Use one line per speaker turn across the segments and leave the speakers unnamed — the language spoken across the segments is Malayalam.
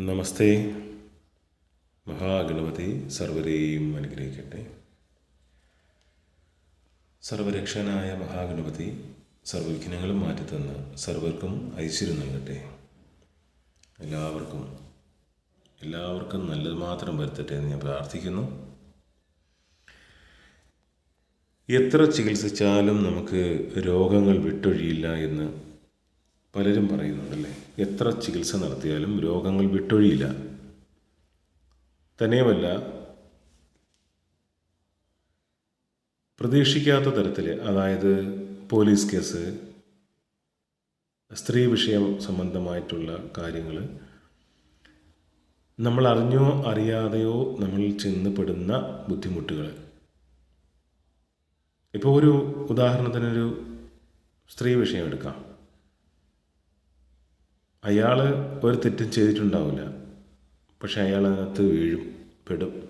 നമസ്തേ. മഹാഗണപതി സർവരെയും അനുഗ്രഹിക്കട്ടെ. സർവരക്ഷനായ മഹാഗണപതി സർവവിഘ്നങ്ങളും മാറ്റിത്തന്ന് സർവർക്കും ഐശ്വര്യം നൽകട്ടെ. എല്ലാവർക്കും എല്ലാവർക്കും നല്ലത് മാത്രം വരുത്തട്ടെ എന്ന് ഞാൻ പ്രാർത്ഥിക്കുന്നു. എത്ര ചികിത്സിച്ചാലും നമുക്ക് രോഗങ്ങൾ വിട്ടൊഴിയില്ല എന്ന് പലരും പറയുന്നുണ്ടല്ലേ? എത്ര ചികിത്സ നടത്തിയാലും രോഗങ്ങൾ വിട്ടൊഴിയില്ല. തന്നെയുമല്ല പ്രതീക്ഷിക്കാത്ത തരത്തിൽ അതായത് പോലീസ് കേസ് സ്ത്രീ വിഷയം സംബന്ധമായിട്ടുള്ള കാര്യങ്ങൾ നമ്മൾ അറിഞ്ഞോ അറിയാതെയോ നമ്മൾ ചെന്നപ്പെടുന്ന ബുദ്ധിമുട്ടുകൾ ഇപ്പോൾ ഒരു ഉദാഹരണത്തിനൊരു സ്ത്രീ വിഷയം എടുക്കാം. അയാൾ ഒരു തെറ്റും ചെയ്തിട്ടുണ്ടാവില്ല. പക്ഷെ അയാൾ അതിനകത്ത് വീഴും പെടും.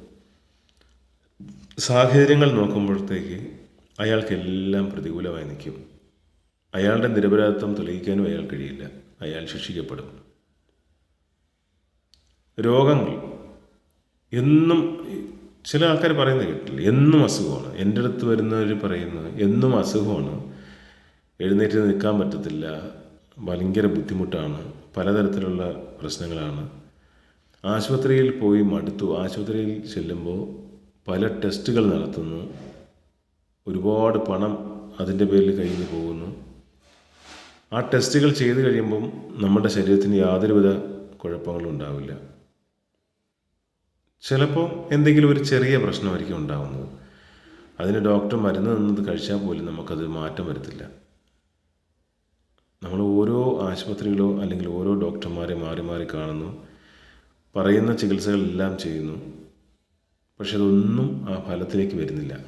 സാഹചര്യങ്ങൾ നോക്കുമ്പോഴത്തേക്ക് അയാൾക്കെല്ലാം പ്രതികൂലമായി നിൽക്കും. അയാളുടെ നിരപരാധിത്വം തെളിയിക്കാനും അയാൾ കഴിയില്ല. അയാൾ ശിക്ഷിക്കപ്പെടും. രോഗങ്ങൾ. എന്നും ചില ആൾക്കാർ പറയുന്നത് കേട്ടില്ല എന്നും അസുഖമാണ്. എന്റെ അടുത്ത് വരുന്നവർ പറയുന്നത് എന്നും അസുഖമാണ്. എഴുന്നേറ്റ് നിൽക്കാൻ പറ്റത്തില്ല. ഭയങ്കര ബുദ്ധിമുട്ടാണ്. പലതരത്തിലുള്ള പ്രശ്നങ്ങളാണ്. ആശുപത്രിയിൽ പോയി മടുത്തു. ആശുപത്രിയിൽ ചെല്ലുമ്പോൾ പല ടെസ്റ്റുകൾ നടത്തുന്നു. ഒരുപാട് പണം അതിന്റെ പേരിൽ കഴിഞ്ഞ് പോകുന്നു. ആ ടെസ്റ്റുകൾ ചെയ്ത് കഴിയുമ്പം നമ്മുടെ ശരീരത്തിന് യാതൊരുവിധ കുഴപ്പങ്ങളും ഉണ്ടാവില്ല. ചിലപ്പോൾ എന്തെങ്കിലും ഒരു ചെറിയ പ്രശ്നമായിരിക്കും ഉണ്ടാകുന്നത് അതിന് ഡോക്ടർ മരുന്ന് നിന്നത് കഴിച്ചാൽ പോലും നമുക്കത് മാറ്റം വരത്തില്ല. നമ്മൾ ഓരോ ആശുപത്രികളോ അല്ലെങ്കിൽ ഓരോ ഡോക്ടർമാരെ മാറി മാറി കാണുന്നു. പറയുന്ന ചികിത്സകളെല്ലാം ചെയ്യുന്നു. പക്ഷെ അതൊന്നും ആ ഫലത്തിലേക്ക് വരുന്നില്ല.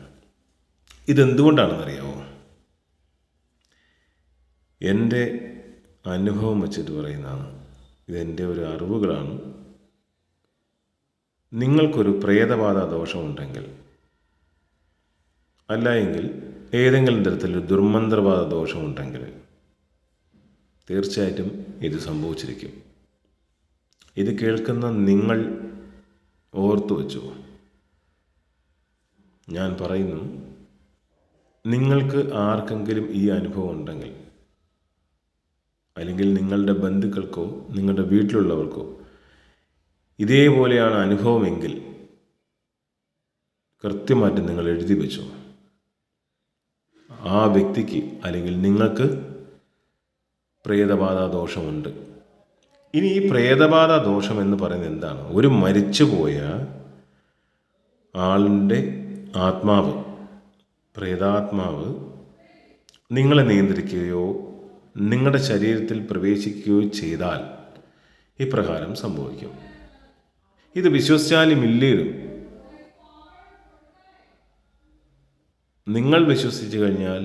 ഇതെന്തുകൊണ്ടാണെന്നറിയാമോ എന്റെ അനുഭവം വെച്ചിട്ട് പറയുന്നതാണ്. ഇതെന്റെ ഒരു അറിവുകളാണ്. നിങ്ങൾക്കൊരു പ്രേതബാധ ദോഷമുണ്ടെങ്കിൽ അല്ല എങ്കിൽ ഏതെങ്കിലും തരത്തിലൊരു ദുർമന്ത്രബാധ ദോഷമുണ്ടെങ്കിൽ തീർച്ചയായിട്ടും ഇത് സംഭവിച്ചിരിക്കും. ഇത് കേൾക്കുന്ന നിങ്ങൾ ഓർത്തു വച്ചു? ഞാൻ പറയുന്നു നിങ്ങൾക്ക് ആർക്കെങ്കിലും ഈ അനുഭവം ഉണ്ടെങ്കിൽ അല്ലെങ്കിൽ നിങ്ങളുടെ ബന്ധുക്കൾക്കോ നിങ്ങളുടെ വീട്ടിലുള്ളവർക്കോ ഇതേപോലെയാണ് അനുഭവമെങ്കിൽ കൃത്യമായിട്ട് നിങ്ങൾ എഴുതി വെച്ചു? ആ വ്യക്തിക്ക് അല്ലെങ്കിൽ നിങ്ങൾക്ക് പ്രേതബാധ ദോഷമുണ്ട് ഇനി ഈ പ്രേതബാധ ദോഷം എന്ന് പറയുന്നത് എന്താണ്? ഒരു മരിച്ചുപോയ ആളിന്റെ ആത്മാവ് പ്രേതാത്മാവ് നിങ്ങളെ നിയന്ത്രിക്കുകയോ നിങ്ങളുടെ ശരീരത്തിൽ പ്രവേശിക്കുകയോ ചെയ്താൽ ഇപ്രകാരം സംഭവിക്കും. ഇത് വിശ്വസിച്ചാലും നിങ്ങൾ വിശ്വസിച്ചു കഴിഞ്ഞാൽ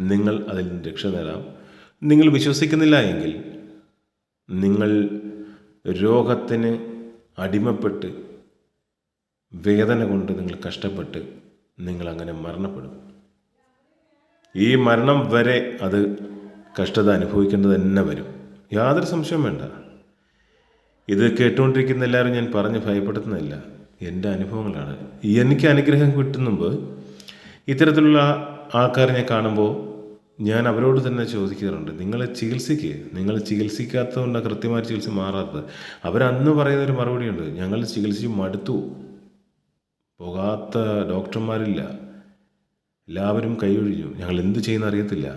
നിങ്ങൾ അതിൽ രക്ഷ നേടാം. നിങ്ങൾ വിശ്വസിക്കുന്നില്ല എങ്കിൽ നിങ്ങൾ രോഗത്തിന് അടിമപ്പെട്ട് വേദന കൊണ്ട് നിങ്ങൾ കഷ്ടപ്പെട്ട് നിങ്ങൾ അങ്ങനെ മരണപ്പെടും. ഈ മരണം വരെ അത് കഷ്ടത അനുഭവിക്കേണ്ടത് തന്നെ വരും. യാതൊരു സംശയവും വേണ്ട. ഇത് കേട്ടുകൊണ്ടിരിക്കുന്ന എല്ലാവരും ഞാൻ പറഞ്ഞ് ഭയപ്പെടുത്തുന്നില്ല എന്റെ അനുഭവങ്ങളാണ്. എനിക്ക് അനുഗ്രഹം കിട്ടുന്നുമ്പോൾ ഇത്തരത്തിലുള്ള ആൾക്കാരെ ഞാൻ കാണുമ്പോൾ ഞാൻ അവരോട് തന്നെ ചോദിക്കാറുണ്ട് നിങ്ങൾ ചികിത്സിക്ക് നിങ്ങൾ ചികിത്സിക്കാത്തതുകൊണ്ടാണ് കൃത്യമായ ചികിത്സ മാറാത്തത്? അവരന്ന് പറയുന്ന ഒരു മറുപടിയുണ്ട് ഞങ്ങൾ ചികിത്സിച്ച് മടുത്തു പോകാത്ത ഡോക്ടർമാരില്ല എല്ലാവരും കൈയൊഴിഞ്ഞു ഞങ്ങൾ എന്ത് ചെയ്യുന്ന അറിയത്തില്ല.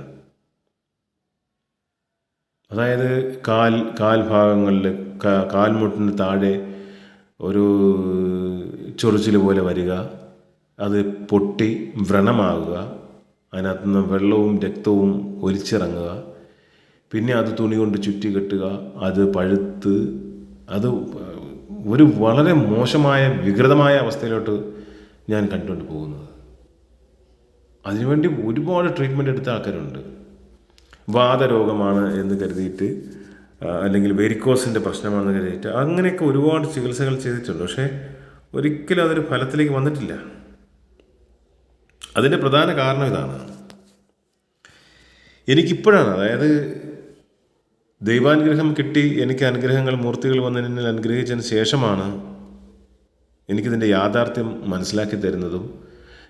അതായത് കാൽ കാൽ ഭാഗങ്ങളിൽ കാൽമുട്ടിന് താഴെ ഒരു ചൊറിച്ചിൽ പോലെ വരിക അത് പൊട്ടി വ്രണമാകുക അതിനകത്ത് നിന്ന് വെള്ളവും രക്തവും ഒലിച്ചിറങ്ങുക. പിന്നെ അത് തുണി കൊണ്ട് ചുറ്റി കെട്ടുക. അത് പഴുത്ത് അത് ഒരു വളരെ മോശമായ വികൃതമായ അവസ്ഥയിലോട്ട് ഞാൻ കണ്ടുകൊണ്ട് പോകുന്നത്. അതിനുവേണ്ടി ഒരുപാട് ട്രീറ്റ്മെന്റ് എടുത്ത ആൾക്കാരുണ്ട്. വാദരോഗമാണ് എന്ന് കരുതിയിട്ട് അല്ലെങ്കിൽ വെരിക്കോസിന്റെ പ്രശ്നമാണെന്ന് കരുതിയിട്ട് അങ്ങനെയൊക്കെ ഒരുപാട് ചികിത്സകൾ ചെയ്തിട്ടുണ്ട്. പക്ഷേ ഒരിക്കലും അതൊരു ഫലത്തിലേക്ക് വന്നിട്ടില്ല. അതിന്റെ പ്രധാന കാരണം ഇതാണ്. എനിക്കിപ്പോഴാണ് അതായത് ദൈവാനുഗ്രഹം കിട്ടി എനിക്ക് അനുഗ്രഹങ്ങൾ മൂർത്തികൾ വന്നതിന് അനുഗ്രഹിച്ചതിന് ശേഷമാണ് എനിക്കിതിന്റെ യാഥാർത്ഥ്യം മനസ്സിലാക്കി തരുന്നതും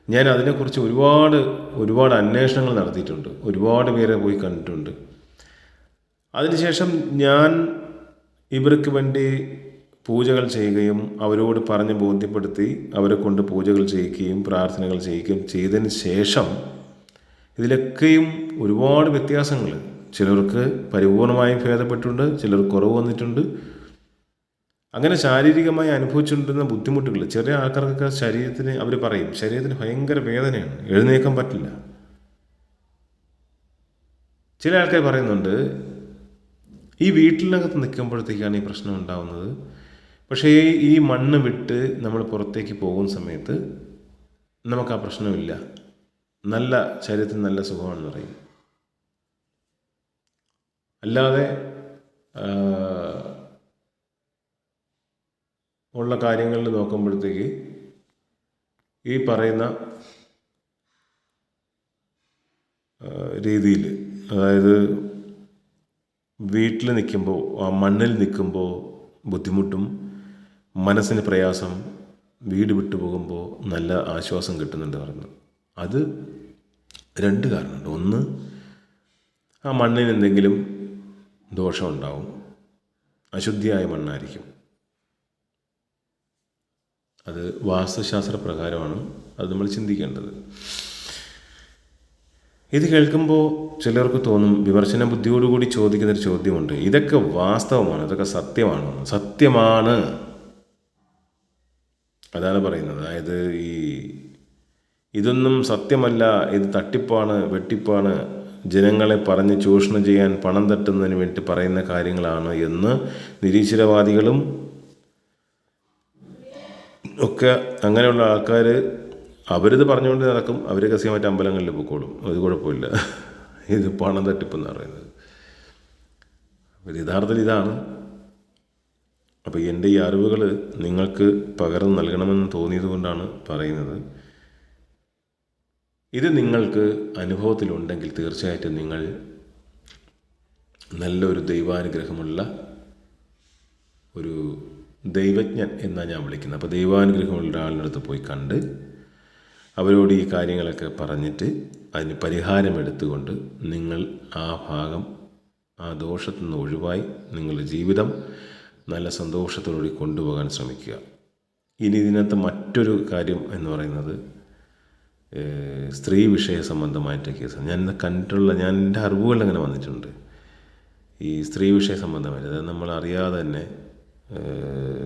ഞാൻ അതിനെക്കുറിച്ച് ഒരുപാട് ഒരുപാട് അന്വേഷണങ്ങൾ നടത്തിയിട്ടുണ്ട് ഒരുപാട് പേരെ പോയി കണ്ടിട്ടുണ്ട്. അതിനുശേഷം ഞാൻ ഇവർക്ക് വേണ്ടി പൂജകൾ ചെയ്യുകയും അവരോട് പറഞ്ഞ് ബോധ്യപ്പെടുത്തി അവരെ കൊണ്ട് പൂജകൾ ചെയ്യിക്കുകയും പ്രാർത്ഥനകൾ ചെയ്യിക്കുകയും ചെയ്തതിന് ശേഷം ഇതിലൊക്കെയും ഒരുപാട് വ്യത്യാസങ്ങൾ. ചിലർക്ക് പരിപൂർണമായും ഭേദപ്പെട്ടിട്ടുണ്ട് ചിലർ കുറവ് വന്നിട്ടുണ്ട്. അങ്ങനെ ശാരീരികമായി അനുഭവിച്ചുകൊണ്ടിരുന്ന ബുദ്ധിമുട്ടുകൾ. ചെറിയ ആൾക്കാർക്കൊക്കെ ശരീരത്തിന് അവർ പറയും ശരീരത്തിന് ഭയങ്കര വേദനയാണ് എഴുന്നേക്കാൻ പറ്റില്ല. ചില ആൾക്കാർ പറയുന്നുണ്ട് ഈ വീട്ടിനകത്ത് നിൽക്കുമ്പോഴത്തേക്കാണ് ഈ പ്രശ്നം ഉണ്ടാവുന്നത്. പക്ഷേ ഈ മണ്ണ് വിട്ട് നമ്മൾ പുറത്തേക്ക് പോകുന്ന സമയത്ത് നമുക്ക് ആ പ്രശ്നമില്ല. നല്ല ശരീരത്തിന് നല്ല സുഖമാണെന്ന് പറയും. അല്ലാതെ ഉള്ള കാര്യങ്ങളിൽ നോക്കുമ്പോഴത്തേക്ക് ഈ പറയുന്ന രീതിയിൽ അതായത് വീട്ടിൽ നിൽക്കുമ്പോൾ ആ മണ്ണിൽ നിൽക്കുമ്പോൾ ബുദ്ധിമുട്ടും മനസ്സിന് പ്രയാസം വീട് വിട്ടു പോകുമ്പോൾ നല്ല ആശ്വാസം കിട്ടുന്നുണ്ട് പറഞ്ഞു. അത് രണ്ട് കാരണമുണ്ട്. ഒന്ന് ആ മണ്ണിന് എന്തെങ്കിലും ദോഷമുണ്ടാവും അശുദ്ധിയായ മണ്ണായിരിക്കും. അത് വാസ്തുശാസ്ത്ര പ്രകാരമാണ് അത് നമ്മൾ ചിന്തിക്കേണ്ടത്. ഇത് കേൾക്കുമ്പോൾ ചിലർക്ക് തോന്നും വിമർശന ബുദ്ധിയോടുകൂടി ചോദിക്കുന്നൊരു ചോദ്യമുണ്ട്. ഇതൊക്കെ വാസ്തവമാണ് ഇതൊക്കെ സത്യമാണോ സത്യമാണ്. അതാണ് പറയുന്നത്. അതായത് ഈ ഇതൊന്നും സത്യമല്ല ഇത് തട്ടിപ്പാണ് വെട്ടിപ്പാണ് ജനങ്ങളെ പറഞ്ഞ് ചൂഷണം ചെയ്യാൻ പണം തട്ടുന്നതിന് വേണ്ടി പറയുന്ന കാര്യങ്ങളാണ് എന്ന് നിരീശ്വരവാദികളും ഒക്കെ അങ്ങനെയുള്ള ആൾക്കാർ അവരിത് പറഞ്ഞുകൊണ്ട് നടക്കും അവർ കസിയ മറ്റേ അമ്പലങ്ങളിൽ പൊക്കോളും. അത് കുഴപ്പമില്ല. ഇത് പണം തട്ടിപ്പെന്ന് പറയുന്നത്. യഥാർത്ഥത്തിൽ ഇതാണ്. അപ്പോൾ എന്റെ ഈ അറിവുകൾ നിങ്ങൾക്ക് പകർന്നു നൽകണമെന്ന് തോന്നിയത് കൊണ്ടാണ് പറയുന്നത്. ഇത് നിങ്ങൾക്ക് അനുഭവത്തിലുണ്ടെങ്കിൽ തീർച്ചയായിട്ടും നിങ്ങൾ നല്ലൊരു ദൈവാനുഗ്രഹമുള്ള ഒരു ദൈവജ്ഞൻ എന്നാണ് ഞാൻ വിളിക്കുന്നത്. അപ്പോൾ ദൈവാനുഗ്രഹമുള്ള ഒരാളുടെ അടുത്ത് പോയി കണ്ട് അവരോട് ഈ കാര്യങ്ങളൊക്കെ പറഞ്ഞിട്ട് അതിന് പരിഹാരം എടുത്തുകൊണ്ട് നിങ്ങൾ ആ ഭാഗം ആ ദോഷത്തിൽ നിന്ന് ഒഴിവായി നിങ്ങളുടെ ജീവിതം നല്ല സന്തോഷത്തോടുകൂടി കൊണ്ടുപോകാൻ ശ്രമിക്കുക. ഇനി ഇതിനകത്ത് മറ്റൊരു കാര്യം എന്ന് പറയുന്നത് സ്ത്രീ വിഷയ സംബന്ധമായിട്ട് കേസാണ്. ഞാൻ കണ്ടിട്ടുള്ള ഞാൻ എന്റെ അറിവുകൾ അങ്ങനെ വന്നിട്ടുണ്ട്. ഈ സ്ത്രീ വിഷയ സംബന്ധമായിട്ട് അതായത് നമ്മൾ അറിയാതെ തന്നെ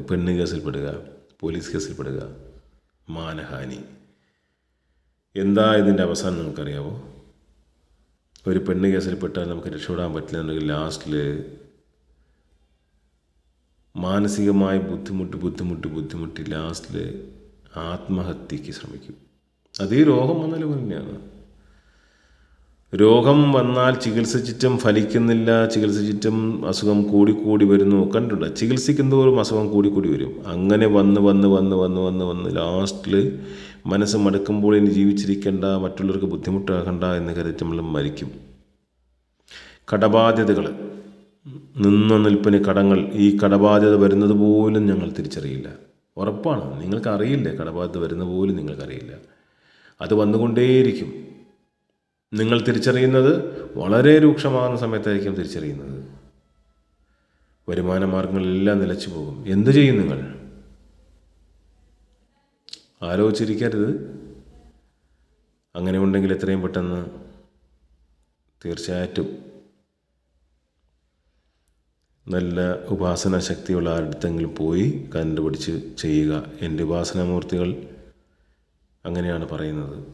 പെണ്ണ് കേസിൽപ്പെടുക പോലീസ് കേസിൽപ്പെടുക മാനഹാനി. എന്താ ഇതിന്റെ അവസാനം നമുക്കറിയാവോ? ഒരു പെണ്ണ് കേസിൽപ്പെട്ടാൽ നമുക്ക് രക്ഷപ്പെടാൻ പറ്റില്ല എന്നുണ്ടെങ്കിൽ ലാസ്റ്റിൽ മാനസികമായ ബുദ്ധിമുട്ട് ബുദ്ധിമുട്ട് ബുദ്ധിമുട്ടി ലാസ്റ്റിൽ ആത്മഹത്യക്ക് ശ്രമിക്കും. അത് ഈ രോഗം വന്നാലും തന്നെയാണ്. രോഗം വന്നാൽ ചികിത്സിച്ചിട്ടും ഫലിക്കുന്നില്ല ചികിത്സിച്ചിട്ടും അസുഖം കൂടിക്കൂടി വരുന്നു. കണ്ടിട്ടുണ്ട് ചികിത്സിക്കുന്നതോറും അസുഖം കൂടിക്കൂടി വരും. അങ്ങനെ വന്ന് വന്ന് വന്ന് വന്ന് വന്ന് വന്ന് ലാസ്റ്റിൽ മനസ്സ് മടുക്കുമ്പോൾ ഇനി ജീവിച്ചിരിക്കേണ്ട മറ്റുള്ളവർക്ക് ബുദ്ധിമുട്ടാകണ്ട എന്ന് കരുതി നമ്മൾ മരിക്കും. കടബാധ്യതകൾ നിന്ന നിൽപ്പിന് കടങ്ങൾ ഈ കടബാധ്യത വരുന്നത് പോലും ഞങ്ങൾ തിരിച്ചറിയില്ല. ഉറപ്പാണ്. നിങ്ങൾക്ക് അറിയില്ല കടബാധ്യത വരുന്ന പോലും നിങ്ങൾക്കറിയില്ല. അത് വന്നുകൊണ്ടേയിരിക്കും. നിങ്ങൾ തിരിച്ചറിയുന്നത് വളരെ രൂക്ഷമാകുന്ന സമയത്തായിരിക്കും തിരിച്ചറിയുന്നത്. വരുമാന മാർഗങ്ങളെല്ലാം നിലച്ചു പോകും. എന്തു ചെയ്യും നിങ്ങൾ? ആലോചിച്ചിരിക്കരുത്. അങ്ങനെ ഉണ്ടെങ്കിൽ എത്രയും പെട്ടെന്ന് തീർച്ചയായിട്ടും നല്ല ഉപാസന ശക്തിയുള്ള ആരുടെങ്കിലും പോയി കണ്ടുപിടിച്ച് ചെയ്യുക. എന്റെ ഉപാസനാമൂർത്തികൾ അങ്ങനെയാണ് പറയുന്നത്.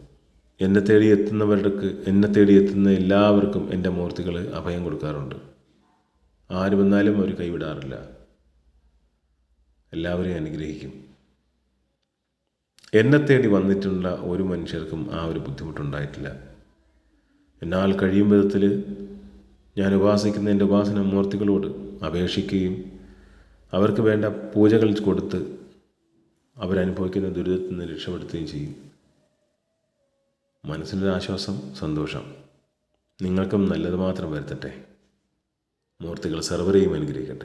എന്നെ തേടി എത്തുന്നവർക്ക് എന്നെ തേടി എത്തുന്ന എല്ലാവർക്കും എന്റെ മൂർത്തികൾ അഭയം കൊടുക്കാറുണ്ട്. ആര് വന്നാലും അവർ കൈവിടാറില്ല. എല്ലാവരെയും അനുഗ്രഹിക്കും. എന്നെ തേടി വന്നിട്ടുള്ള ഒരു മനുഷ്യർക്കും ആ ഒരു ബുദ്ധിമുട്ടുണ്ടായിട്ടില്ല. എന്നാൽ കഴിയും വിധത്തിൽ ഞാൻ ഉപാസിക്കുന്ന എന്റെ ഉപാസന മൂർത്തികളോട് അപേക്ഷിക്കുകയും അവർക്ക് വേണ്ട പൂജകൾ കൊടുത്ത് അവരനുഭവിക്കുന്ന ദുരിതത്തിൽ നിന്ന് രക്ഷപ്പെടുത്തുകയും ചെയ്യും. മനസ്സിന്റെ ആശ്വാസം സന്തോഷം. നിങ്ങൾക്കും നല്ലത് മാത്രം വരുത്തട്ടെ. മൂർത്തികൾ സർവരെയും അനുഗ്രഹിക്കട്ടെ.